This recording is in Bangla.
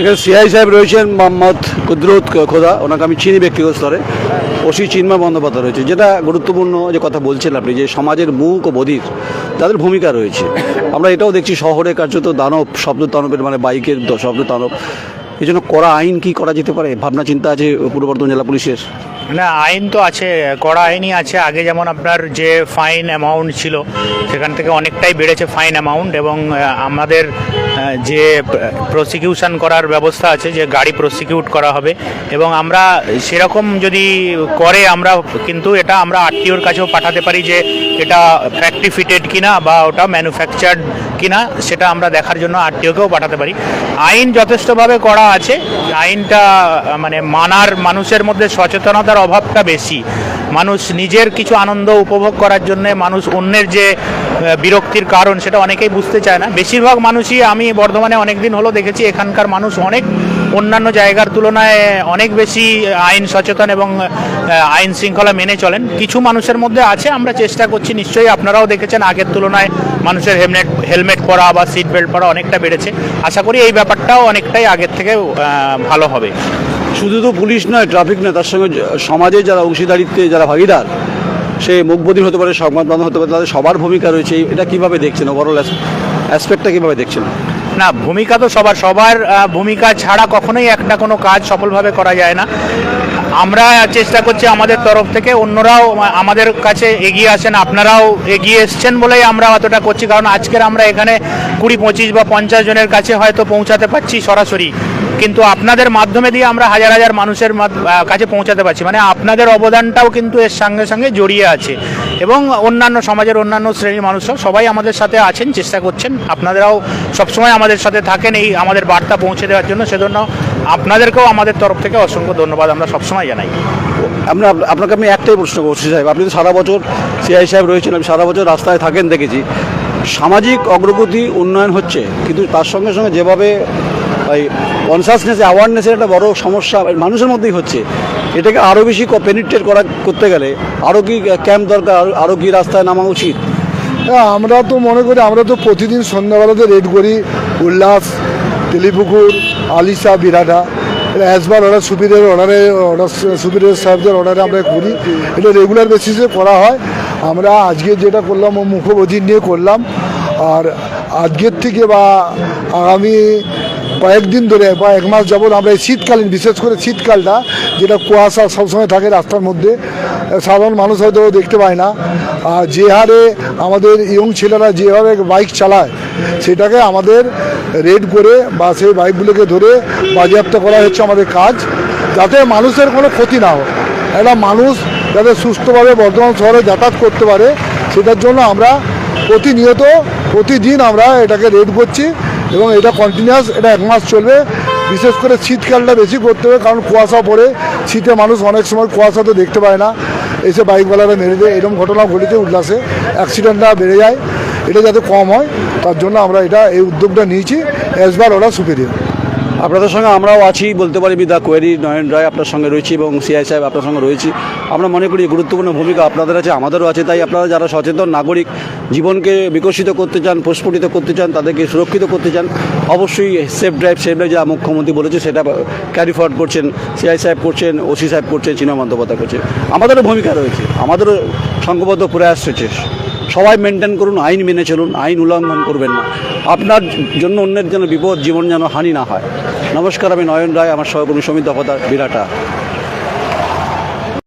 এখানে সিআই সাহেব রয়েছেন মোহাম্মদ কুদরত খোদা। ওনাকে আমি চিনি ব্যক্তিগত স্তরে। ওসি চিন্ময় বন্দ্যোপাধ্যায় রয়েছে। যেটা গুরুত্বপূর্ণ যে কথা বলছেন আপনি, যে সমাজের মুখ ও বধির তাদের ভূমিকা রয়েছে। আমরা এটাও দেখছি শহরে কার্যত দানব, শব্দ দানবের মানে বাইকের শব্দ দানব এই জন্য করা আইন কি করা যেতে পারে? ভাবনা চিন্তা আছে পূর্ব বর্ধমান জেলা পুলিশের? না, আইন তো আছে, কড়া আইনই আছে। আগে যেমন আপনার যে ফাইন অ্যামাউন্ট ছিল, সেখান থেকে অনেকটাই বেড়েছে ফাইন অ্যামাউন্ট এবং আমাদের যে প্রসিকিউশন করার ব্যবস্থা আছে, যে গাড়ি প্রসিকিউট করা হবে। এবং আমরা সেরকম যদি করে, আমরা কিন্তু এটা আমরা আরটিওর কাছেও পাঠাতে পারি যে এটা ফ্যাক্টরি ফিটেড কিনা বা ওটা ম্যানুফ্যাকচার্ড কিনা, সেটা আমরা দেখার জন্য আরটিওকেও পাঠাতে পারি। আইন যথেষ্টভাবে করা আছে। আইনটা মানে মানার মানুষের মধ্যে সচেতনতার অভাবটা বেশি। মানুষ নিজের কিছু আনন্দ উপভোগ করার জন্য, মানুষ অন্যের যে বিরক্তির কারণ সেটা অনেকেই বুঝতে চায় না। বেশিরভাগ মানুষই আমি বর্ধমানে অনেক দিন হলো দেখেছি, এখানকার মানুষ অনেক অন্যান্য জায়গার তুলনায় অনেক বেশি আইন সচেতন এবং আইন শৃঙ্খলা মেনে চলেন। কিছু মানুষের মধ্যে আছে, আমরা চেষ্টা করছি, নিশ্চয়ই আপনারাও দেখেছেন, আগের তুলনায় মানুষের হেলমেট হেলমেট পরা বা সিট বেল্ট পরা অনেকটা বেড়েছে। আশা করি এই ব্যাপারটাও অনেকটাই আগের থেকে ভালো হবে। শুধু তো পুলিশ নয় ট্রাফিক নয়, তার সঙ্গে সমাজে যারা অংশীদারিত্বে যারা ভাগিদার, সে মুখবধির হতে পারে, সংবাদ মাধ্যম হতে পারে, তাদের সবার ভূমিকা রয়েছে। এটা কীভাবে দেখছেন? ওভারঅল অ্যাসপেক্টটা কীভাবে দেখছেন? না, ভূমিকা তো সবার সবার ভূমিকা ছাড়া কখনোই একটা কোনো কাজ সফলভাবে করা যায় না। আমরা চেষ্টা করছি আমাদের তরফ থেকে, অন্যরাও আমাদের কাছে এগিয়ে আসেন, আপনারাও এগিয়ে এসছেন বলেই আমরা অতটা করছি। কারণ আজকের আমরা এখানে কুড়ি, পঁচিশ বা পঞ্চাশ জনের কাছে হয়তো পৌঁছাতে পারছি সরাসরি। কিন্তু আপনাদের মাধ্যমে দিয়ে আমরা হাজার হাজার মানুষের কাছে পৌঁছাতে পারছি। মানে আপনাদের অবদানটাও কিন্তু এর সঙ্গে সঙ্গে জড়িয়ে আছে। এবং অন্যান্য সমাজের অন্যান্য শ্রেণির মানুষরাও সবাই আমাদের সাথে আছেন, চেষ্টা করছেন। আপনারাও সবসময় আমাদের সাথে থাকেন এই আমাদের বার্তা পৌঁছে দেওয়ার জন্য। সেজন্য আপনাদেরকেও আমাদের তরফ থেকে অসংখ্য ধন্যবাদ আমরা সবসময় জানাই। আমরা আপনাকে আমি একটাই প্রশ্ন করছি সাহেব। আপনি তো সারা বছর সিআই সাহেব রয়েছেন, আমি সারা বছর রাস্তায় থাকেন, দেখেছি। সামাজিক অগ্রগতি উন্নয়ন হচ্ছে, কিন্তু তার সঙ্গে সঙ্গে যেভাবে ওই কনসাসনেস অ্যাওয়ারনেসের একটা বড় সমস্যা মানুষের মধ্যেই হচ্ছে। এটাকে আরও বেশি পেনিট্রেট করা, করতে গেলে আরও কি ক্যাম্প দরকার আরও- কি রাস্তায় নামা উচিত? হ্যাঁ আমরা তো মনে করি আমরা তো প্রতিদিন সন্ধ্যাবেলাতে রেড করি, উল্লাস, তেলিপুকুর, আলিশা, বিরাটা, এটা অ্যাজবার অর্ডার সুপিরিয়র অর্ডারে অর্ডার সুপিরিয়র সাহেবদের অর্ডারে আমরা করি। এটা রেগুলার বেসিসে করা হয়। আমরা আজকে যেটা করলাম, ও মুখবধির নিয়ে করলাম। আর আজকের থেকে বা আগামী কয়েকদিন ধরে বা এক মাস যাবত আমরা এই শীতকালীন, বিশেষ করে শীতকালটা, যেটা কুয়াশা সবসময় থাকে রাস্তার মধ্যে সাধারণ মানুষ হয়তো দেখতে পায় না। আর যে হারে আমাদের ইয়ং ছেলেরা যেভাবে বাইক চালায়, সেটাকে আমাদের রেড করে বা সেই বাইকগুলোকে ধরে বাজেয়াপ্ত করা হচ্ছে আমাদের কাজ, যাতে মানুষের কোনো ক্ষতি না হয় একটা মানুষ যাতে সুস্থভাবে বর্ধমান শহরে যাতায়াত করতে পারে, সেটার জন্য আমরা প্রতিনিয়ত, প্রতিদিন আমরা এটাকে রেড করছি। এবং এটা কন্টিনিউয়াস এটা এক মাস চলবে। বিশেষ করে শীতকালটা বেশি করতে হবে, কারণ কুয়াশা পড়ে। শীতে মানুষ অনেক সময় কুয়াশা তো দেখতে পায় না। এসে বাইকওয়ালারা মেরে দেয়। এরকম ঘটনা ঘটেছে উল্লাসে। অ্যাক্সিডেন্টটা বেড়ে যায়। এটা যাতে কম হয়, তার জন্য আমরা এটা, এই উদ্যোগটা নিয়েছি। এসবার ওরা সুপেরিয়র আপনাদের সঙ্গে আমরাও আছি, বলতে পারি বিদা কোয়েরি, নয়ন রায় আপনার সঙ্গে রয়েছি এবং সিআই সাহেব আপনার সঙ্গে রয়েছি। আমরা মনে করি গুরুত্বপূর্ণ ভূমিকা আপনাদের আছে, আমাদেরও আছে, তাই আপনারা যারা সচেতন নাগরিক, জীবনকে বিকশিত করতে চান, প্রস্ফুটিত করতে চান, তাদেরকে সুরক্ষিত করতে চান, অবশ্যই সেফ ড্রাইভ সেফ ড্রাইভ যা মুখ্যমন্ত্রী বলেছে সেটা ক্যারি ফরওয়ার্ড করছেন, সিআই সাহেব করছেন, ওসি সাহেব করছেন চিনা বন্দ্যোপাধ্যায় করছেন। আমাদেরও ভূমিকা রয়েছে, আমাদেরও সংঘবদ্ধ প্রয়াস রয়েছে সবাই মেনটেন করুন, আইন মেনে চলুন, আইন উল্লঙ্ঘন করবেন না। আপনার জন্য অন্যের যেন বিপদ, জীবন যেন হানি না হয়। নমস্কার, আমি নয়ন রায়, আমার সহকর্মী সমিত দফাদার বিরাটা।